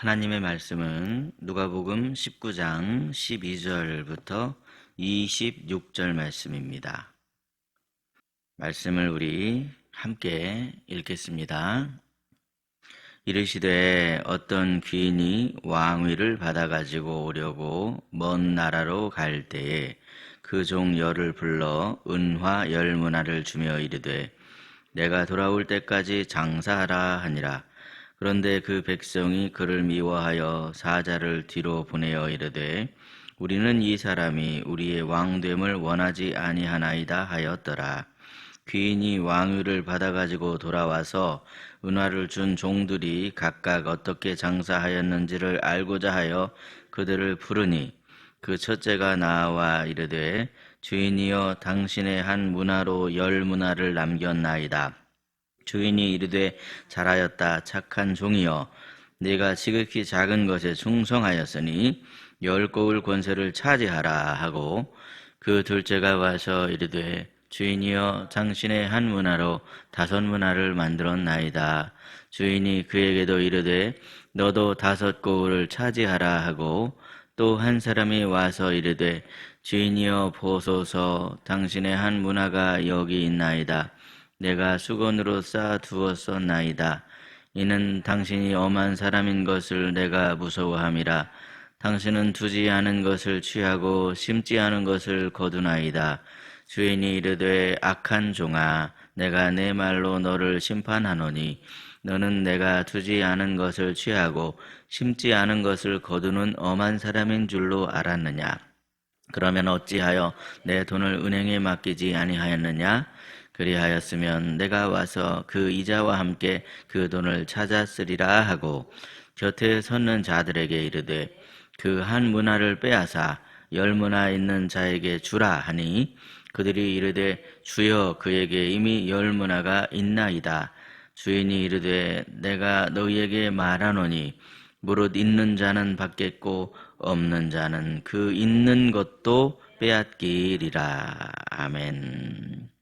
하나님의 말씀은 누가복음 19장 12절부터 26절 말씀입니다. 말씀을 우리 함께 읽겠습니다. 이르시되 어떤 귀인이 왕위를 받아 가지고 오려고 먼 나라로 갈 때에 그 종 열을 불러 은화 열 문화를 주며 이르되 내가 돌아올 때까지 장사하라 하니라 그런데 그 백성이 그를 미워하여 사자를 뒤로 보내어 이르되 우리는 이 사람이 우리의 왕됨을 원하지 아니하나이다 하였더라. 귀인이 왕위를 받아가지고 돌아와서 은화를 준 종들이 각각 어떻게 장사하였는지를 알고자 하여 그들을 부르니 그 첫째가 나와 이르되 주인이여 당신의 한 문화로 열 문화를 남겼나이다. 주인이 이르되 잘하였다 착한 종이여 네가 지극히 작은 것에 충성하였으니 열 고을 권세를 차지하라 하고 그 둘째가 와서 이르되 주인이여 당신의 한 문화로 다섯 문화를 만들었나이다. 주인이 그에게도 이르되 너도 다섯 고을을 차지하라 하고 또 한 사람이 와서 이르되 주인이여 보소서 당신의 한 문화가 여기 있나이다 내가 수건으로 쌓아 두었었나이다. 이는 당신이 엄한 사람인 것을 내가 무서워함이라. 당신은 두지 않은 것을 취하고 심지 않은 것을 거두나이다. 주인이 이르되 악한 종아, 내가 내 말로 너를 심판하노니 너는 내가 두지 않은 것을 취하고 심지 않은 것을 거두는 엄한 사람인 줄로 알았느냐? 그러면 어찌하여 내 돈을 은행에 맡기지 아니하였느냐? 그리하였으면 내가 와서 그 이자와 함께 그 돈을 찾았으리라 하고 곁에 섰는 자들에게 이르되 그 한 문화를 빼앗아 열 문화 있는 자에게 주라 하니 그들이 이르되 주여 그에게 이미 열 문화가 있나이다 주인이 이르되 내가 너희에게 말하노니 무릇 있는 자는 받겠고 없는 자는 그 있는 것도 빼앗기리라 아멘.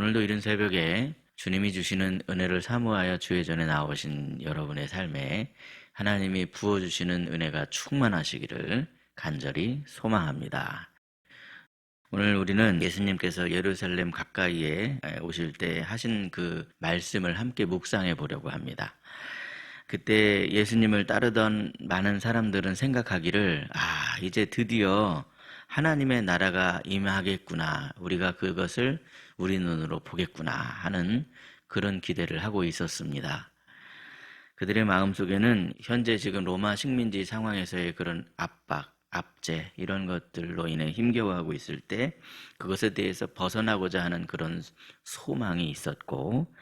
오늘도 이른 새벽에 주님이 주시는 은혜를 사모하여 주의 전에 나오신 여러분의 삶에 하나님이 부어주시는 은혜가 충만하시기를 간절히 소망합니다. 오늘 우리는 예수님께서 예루살렘 가까이에 오실 때 하신 그 말씀을 함께 묵상해 보려고 합니다. 그때 예수님을 따르던 많은 사람들은 생각하기를, 아, 이제 드디어 하나님의 나라가 임하겠구나. 우리가 그것을 우리 눈으로 보겠구나 하는 그런 기대를 하고 있었습니다. 그들의 마음 속에는 현재 지금 로마 식민지 상황에서의 그런 압박, 압제 이런 것들로 인해 힘겨워하고 있을 때 그것에 대해서 벗어나고자 하는 그런 소망이 있었고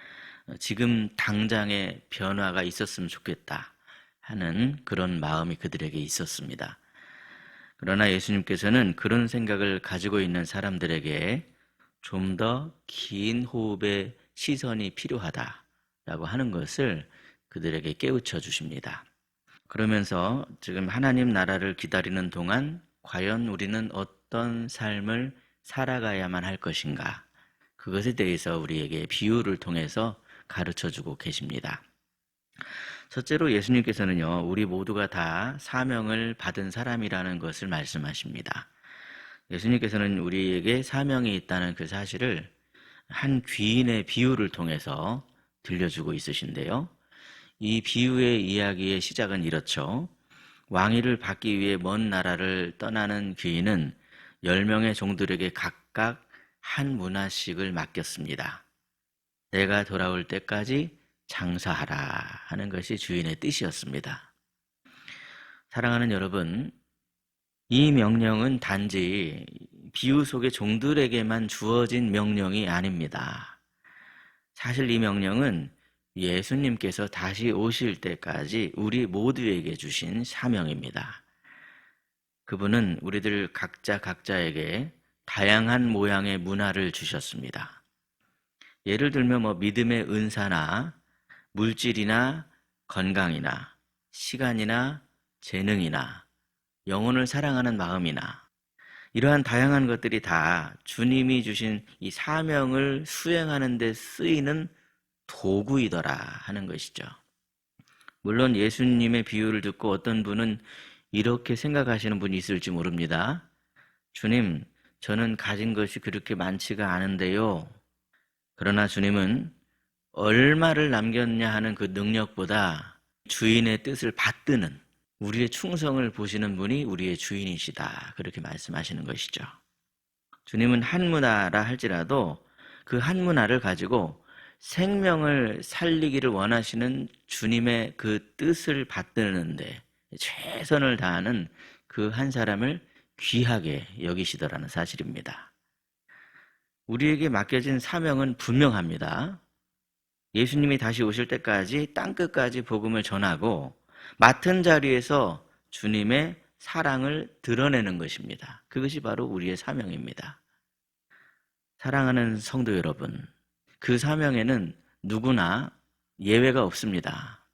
지금 당장의 변화가 있었으면 좋겠다 하는 그런 마음이 그들에게 있었습니다. 그러나 예수님께서는 그런 생각을 가지고 있는 사람들에게 좀 더 긴 호흡의 시선이 필요하다라고 하는 것을 그들에게 깨우쳐 주십니다. 그러면서 지금 하나님 나라를 기다리는 동안 과연 우리는 어떤 삶을 살아가야만 할 것인가? 그것에 대해서 우리에게 비유를 통해서 가르쳐 주고 계십니다. 첫째로 예수님께서는요, 우리 모두가 다 사명을 받은 사람이라는 것을 말씀하십니다. 예수님께서는 우리에게 사명이 있다는 그 사실을 한 귀인의 비유를 통해서 들려주고 있으신데요. 이 비유의 이야기의 시작은 이렇죠. 왕위를 받기 위해 먼 나라를 떠나는 귀인은 10명의 종들에게 각각 한 문화씩을 맡겼습니다. 내가 돌아올 때까지 장사하라 하는 것이 주인의 뜻이었습니다. 사랑하는 여러분, 이 명령은 단지 비유 속의 종들에게만 주어진 명령이 아닙니다. 사실 이 명령은 예수님께서 다시 오실 때까지 우리 모두에게 주신 사명입니다. 그분은 우리들 각자 각자에게 다양한 모양의 문화를 주셨습니다. 예를 들면 뭐 믿음의 은사나 물질이나 건강이나 시간이나 재능이나 영혼을 사랑하는 마음이나 이러한 다양한 것들이 다 주님이 주신 이 사명을 수행하는 데 쓰이는 도구이더라 하는 것이죠. 물론 예수님의 비유를 듣고 어떤 분은 이렇게 생각하시는 분이 있을지 모릅니다. 주님, 저는 가진 것이 그렇게 많지가 않은데요. 그러나 주님은 얼마를 남겼냐 하는 그 능력보다 주인의 뜻을 받드는 우리의 충성을 보시는 분이 우리의 주인이시다. 그렇게 말씀하시는 것이죠. 주님은 한 문화라 할지라도 그 한 문화를 가지고 생명을 살리기를 원하시는 주님의 그 뜻을 받드는데 최선을 다하는 그 한 사람을 귀하게 여기시더라는 사실입니다. 우리에게 맡겨진 사명은 분명합니다. 예수님이 다시 오실 때까지 땅 끝까지 복음을 전하고 맡은 자리에서 주님의 사랑을 드러내는 것입니다. 그것이 바로 우리의 사명입니다. 사랑하는 성도 여러분, 그 사명에는 누구나 예외가 없습니다.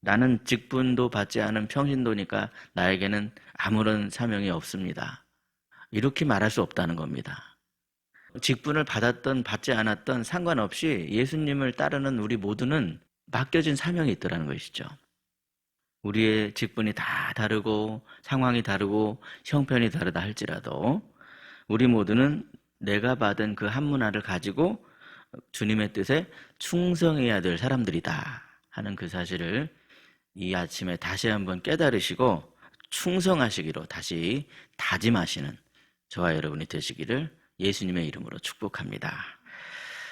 나는 직분도 받지 않은 평신도니까 나에게는 아무런 사명이 없습니다. 이렇게 말할 수 없다는 겁니다. 직분을 받았던 받지 않았던 상관없이 예수님을 따르는 우리 모두는 맡겨진 사명이 있더라는 것이죠. 우리의 직분이 다 다르고 상황이 다르고 형편이 다르다 할지라도 우리 모두는 내가 받은 그 한 문화를 가지고 주님의 뜻에 충성해야 될 사람들이다 하는 그 사실을 이 아침에 다시 한번 깨달으시고 충성하시기로 다시 다짐하시는 저와 여러분이 되시기를 예수님의 이름으로 축복합니다.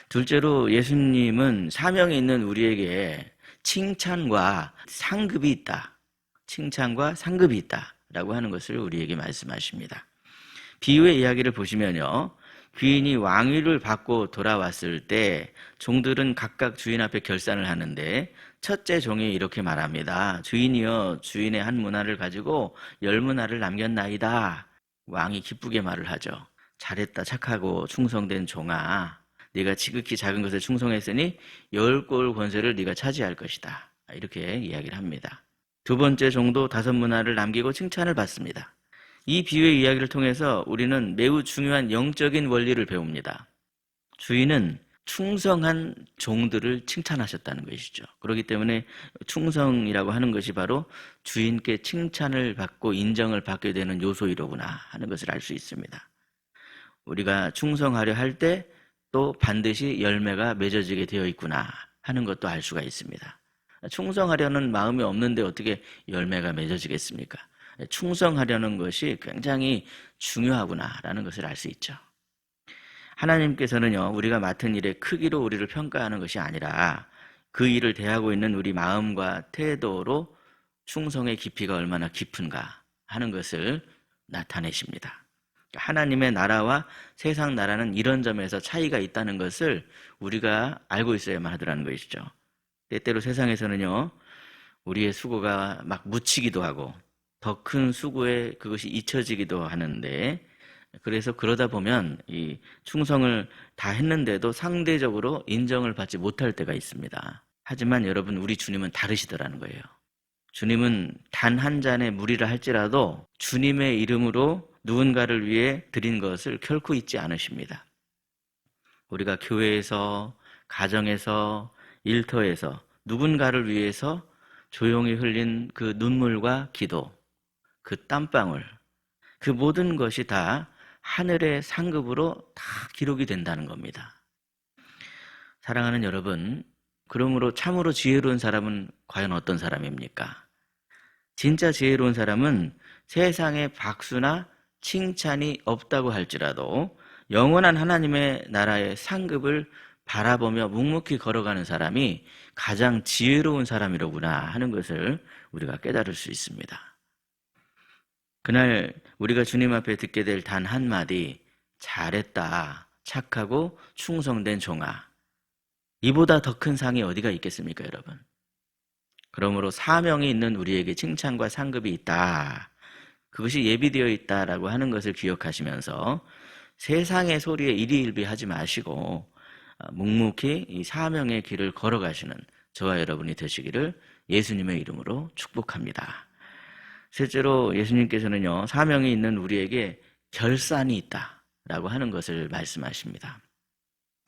둘째로 예수님은 사명이 있는 우리에게 칭찬과 상급이 있다. 칭찬과 상급이 있다. 라고 하는 것을 우리에게 말씀하십니다. 비유의 이야기를 보시면요. 귀인이 왕위를 받고 돌아왔을 때 종들은 각각 주인 앞에 결산을 하는데 첫째 종이 이렇게 말합니다. 주인이여 주인의 한 문화를 가지고 열 문화를 남겼나이다. 왕이 기쁘게 말을 하죠. 잘했다 착하고 충성된 종아. 네가 지극히 작은 것에 충성했으니 열 골 권세를 네가 차지할 것이다. 이렇게 이야기를 합니다. 두 번째 종도 다섯 문화를 남기고 칭찬을 받습니다. 이 비유의 이야기를 통해서 우리는 매우 중요한 영적인 원리를 배웁니다. 주인은 충성한 종들을 칭찬하셨다는 것이죠. 그렇기 때문에 충성이라고 하는 것이 바로 주인께 칭찬을 받고 인정을 받게 되는 요소이로구나 하는 것을 알 수 있습니다. 우리가 충성하려 할 때 또 반드시 열매가 맺어지게 되어 있구나 하는 것도 알 수가 있습니다. 충성하려는 마음이 없는데 어떻게 열매가 맺어지겠습니까? 충성하려는 것이 굉장히 중요하구나라는 것을 알 수 있죠. 하나님께서는요, 우리가 맡은 일의 크기로 우리를 평가하는 것이 아니라 그 일을 대하고 있는 우리 마음과 태도로 충성의 깊이가 얼마나 깊은가 하는 것을 나타내십니다. 하나님의 나라와 세상 나라는 이런 점에서 차이가 있다는 것을 우리가 알고 있어야만 하더라는 것이죠. 때때로 세상에서는요, 우리의 수고가 막 묻히기도 하고 더 큰 수고에 그것이 잊혀지기도 하는데 그래서 그러다 보면 이 충성을 다 했는데도 상대적으로 인정을 받지 못할 때가 있습니다. 하지만 여러분 우리 주님은 다르시더라는 거예요. 주님은 단 한 잔의 물이라 할지라도 주님의 이름으로 누군가를 위해 드린 것을 결코 잊지 않으십니다. 우리가 교회에서, 가정에서, 일터에서 누군가를 위해서 조용히 흘린 그 눈물과 기도, 그 땀방울, 그 모든 것이 다 하늘의 상급으로 다 기록이 된다는 겁니다. 사랑하는 여러분, 그러므로 참으로 지혜로운 사람은 과연 어떤 사람입니까? 진짜 지혜로운 사람은 세상에 박수나 칭찬이 없다고 할지라도 영원한 하나님의 나라의 상급을 바라보며 묵묵히 걸어가는 사람이 가장 지혜로운 사람이로구나 하는 것을 우리가 깨달을 수 있습니다. 그날 우리가 주님 앞에 듣게 될 단 한마디, 잘했다, 착하고 충성된 종아. 이보다 더 큰 상이 어디가 있겠습니까, 여러분? 그러므로 사명이 있는 우리에게 칭찬과 상급이 있다. 그것이 예비되어 있다라고 하는 것을 기억하시면서 세상의 소리에 일희일비하지 마시고 어, 묵묵히 이 사명의 길을 걸어가시는 저와 여러분이 되시기를 예수님의 이름으로 축복합니다. 실제로 예수님께서는요, 사명이 있는 우리에게 결산이 있다 라고 하는 것을 말씀하십니다.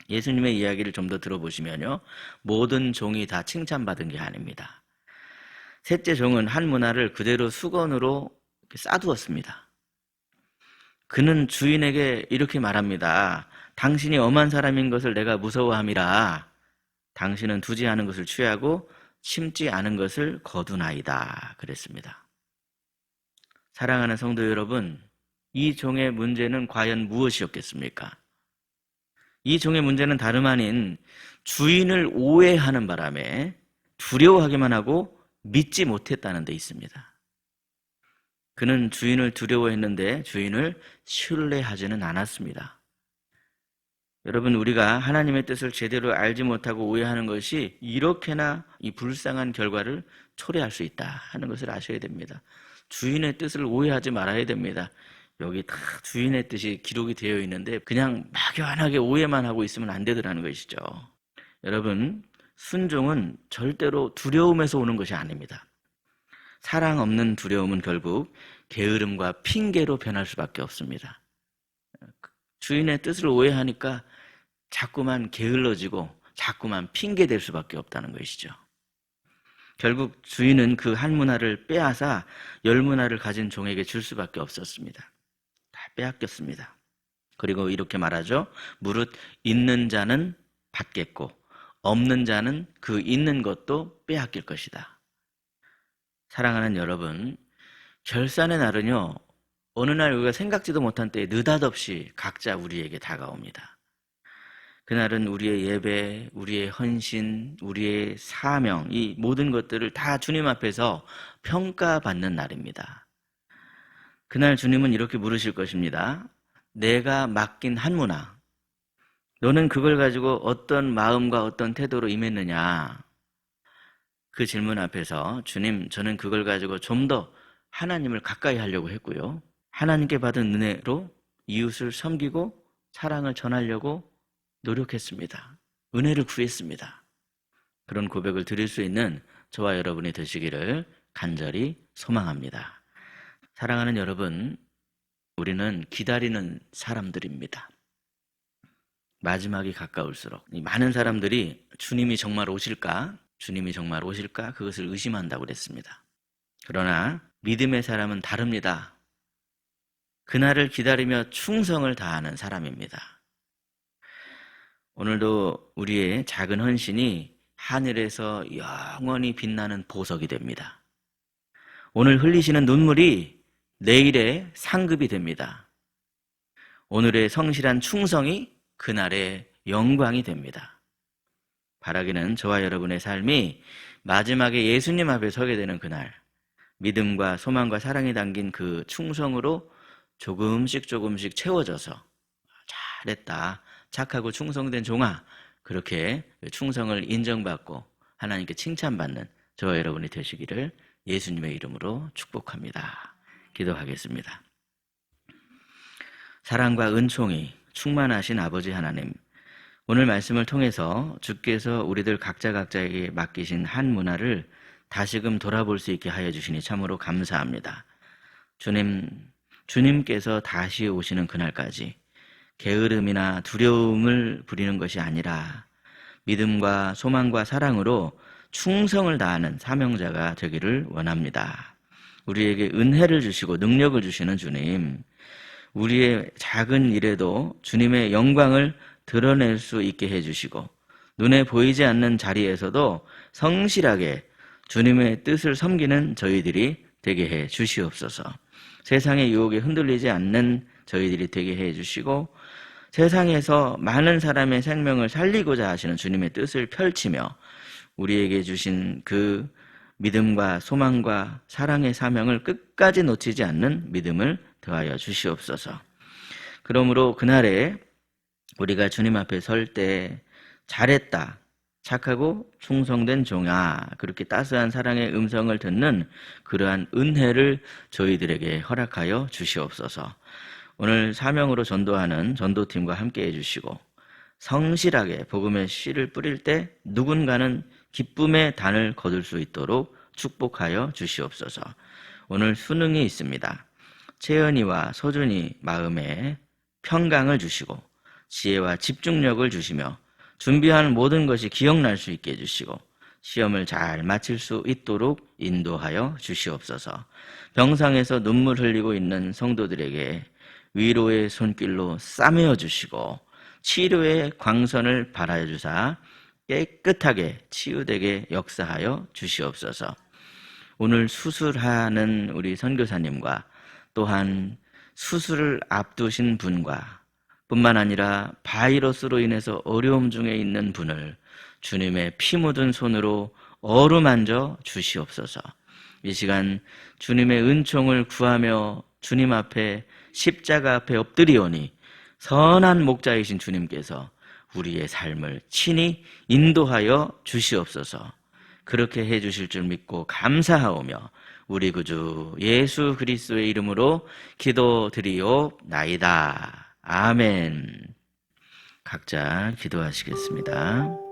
예수님의 이야기를 좀 더 들어보시면요, 모든 종이 다 칭찬받은 게 아닙니다. 셋째 종은 한 문화를 그대로 수건으로 싸두었습니다. 그는 주인에게 이렇게 말합니다. 당신이 엄한 사람인 것을 내가 무서워함이라. 당신은 두지 않은 것을 취하고 심지 않은 것을 거두나이다. 그랬습니다. 사랑하는 성도 여러분, 이 종의 문제는 과연 무엇이었겠습니까? 이 종의 문제는 다름 아닌 주인을 오해하는 바람에 두려워하기만 하고 믿지 못했다는 데 있습니다. 그는 주인을 두려워했는데 주인을 신뢰하지는 않았습니다. 여러분, 우리가 하나님의 뜻을 제대로 알지 못하고 오해하는 것이 이렇게나 이 불쌍한 결과를 초래할 수 있다 하는 것을 아셔야 됩니다. 주인의 뜻을 오해하지 말아야 됩니다. 여기 다 주인의 뜻이 기록이 되어 있는데 그냥 막연하게 오해만 하고 있으면 안 되더라는 것이죠. 여러분, 순종은 절대로 두려움에서 오는 것이 아닙니다. 사랑 없는 두려움은 결국 게으름과 핑계로 변할 수밖에 없습니다. 주인의 뜻을 오해하니까 자꾸만 게을러지고 자꾸만 핑계 될 수밖에 없다는 것이죠. 결국 주인은 그 한 문화를 빼앗아 열 문화를 가진 종에게 줄 수밖에 없었습니다. 다 빼앗겼습니다. 그리고 이렇게 말하죠. 무릇 있는 자는 받겠고 없는 자는 그 있는 것도 빼앗길 것이다. 사랑하는 여러분, 결산의 날은요, 어느 날 우리가 생각지도 못한 때에 느닷없이 각자 우리에게 다가옵니다. 그날은 우리의 예배, 우리의 헌신, 우리의 사명, 이 모든 것들을 다 주님 앞에서 평가받는 날입니다. 그날 주님은 이렇게 물으실 것입니다. 내가 맡긴 한 문화, 너는 그걸 가지고 어떤 마음과 어떤 태도로 임했느냐? 그 질문 앞에서 주님, 저는 그걸 가지고 좀 더 하나님을 가까이 하려고 했고요. 하나님께 받은 은혜로 이웃을 섬기고 사랑을 전하려고 노력했습니다. 은혜를 구했습니다. 그런 고백을 드릴 수 있는 저와 여러분이 되시기를 간절히 소망합니다. 사랑하는 여러분, 우리는 기다리는 사람들입니다. 마지막이 가까울수록 많은 사람들이 주님이 정말 오실까? 주님이 정말 오실까? 그것을 의심한다고 그랬습니다. 그러나 믿음의 사람은 다릅니다. 그날을 기다리며 충성을 다하는 사람입니다. 오늘도 우리의 작은 헌신이 하늘에서 영원히 빛나는 보석이 됩니다. 오늘 흘리시는 눈물이 내일의 상급이 됩니다. 오늘의 성실한 충성이 그날의 영광이 됩니다. 바라기는 저와 여러분의 삶이 마지막에 예수님 앞에 서게 되는 그날, 믿음과 소망과 사랑이 담긴 그 충성으로 조금씩 조금씩 채워져서 잘했다, 착하고 충성된 종아, 그렇게 충성을 인정받고 하나님께 칭찬받는 저와 여러분이 되시기를 예수님의 이름으로 축복합니다. 기도하겠습니다. 사랑과 은총이 충만하신 아버지 하나님, 오늘 말씀을 통해서 주께서 우리들 각자 각자에게 맡기신 한 문화를 다시금 돌아볼 수 있게 하여 주시니 참으로 감사합니다. 주님, 주님께서 다시 오시는 그날까지 게으름이나 두려움을 부리는 것이 아니라 믿음과 소망과 사랑으로 충성을 다하는 사명자가 되기를 원합니다. 우리에게 은혜를 주시고 능력을 주시는 주님, 우리의 작은 일에도 주님의 영광을 드러낼 수 있게 해주시고 눈에 보이지 않는 자리에서도 성실하게 주님의 뜻을 섬기는 저희들이 되게 해 주시옵소서. 세상의 유혹에 흔들리지 않는 저희들이 되게 해 주시고 세상에서 많은 사람의 생명을 살리고자 하시는 주님의 뜻을 펼치며 우리에게 주신 그 믿음과 소망과 사랑의 사명을 끝까지 놓치지 않는 믿음을 더하여 주시옵소서. 그러므로 그날에 우리가 주님 앞에 설 때 잘했다. 착하고 충성된 종아 그렇게 따스한 사랑의 음성을 듣는 그러한 은혜를 저희들에게 허락하여 주시옵소서. 오늘 사명으로 전도하는 전도팀과 함께 해주시고 성실하게 복음의 씨를 뿌릴 때 누군가는 기쁨의 단을 거둘 수 있도록 축복하여 주시옵소서. 오늘 수능이 있습니다. 채연이와 소준이 마음에 평강을 주시고 지혜와 집중력을 주시며 준비한 모든 것이 기억날 수 있게 해주시고 시험을 잘 마칠 수 있도록 인도하여 주시옵소서. 병상에서 눈물 흘리고 있는 성도들에게 위로의 손길로 싸매어 주시고 치료의 광선을 발하여 주사 깨끗하게 치유되게 역사하여 주시옵소서. 오늘 수술하는 우리 선교사님과 또한 수술을 앞두신 분과 뿐만 아니라 바이러스로 인해서 어려움 중에 있는 분을 주님의 피 묻은 손으로 어루만져 주시옵소서. 이 시간 주님의 은총을 구하며 주님 앞에 십자가 앞에 엎드리오니 선한 목자이신 주님께서 우리의 삶을 친히 인도하여 주시옵소서. 그렇게 해 주실 줄 믿고 감사하오며 우리 구주 예수 그리스도의 이름으로 기도드리옵나이다. 아멘. 각자 기도하시겠습니다.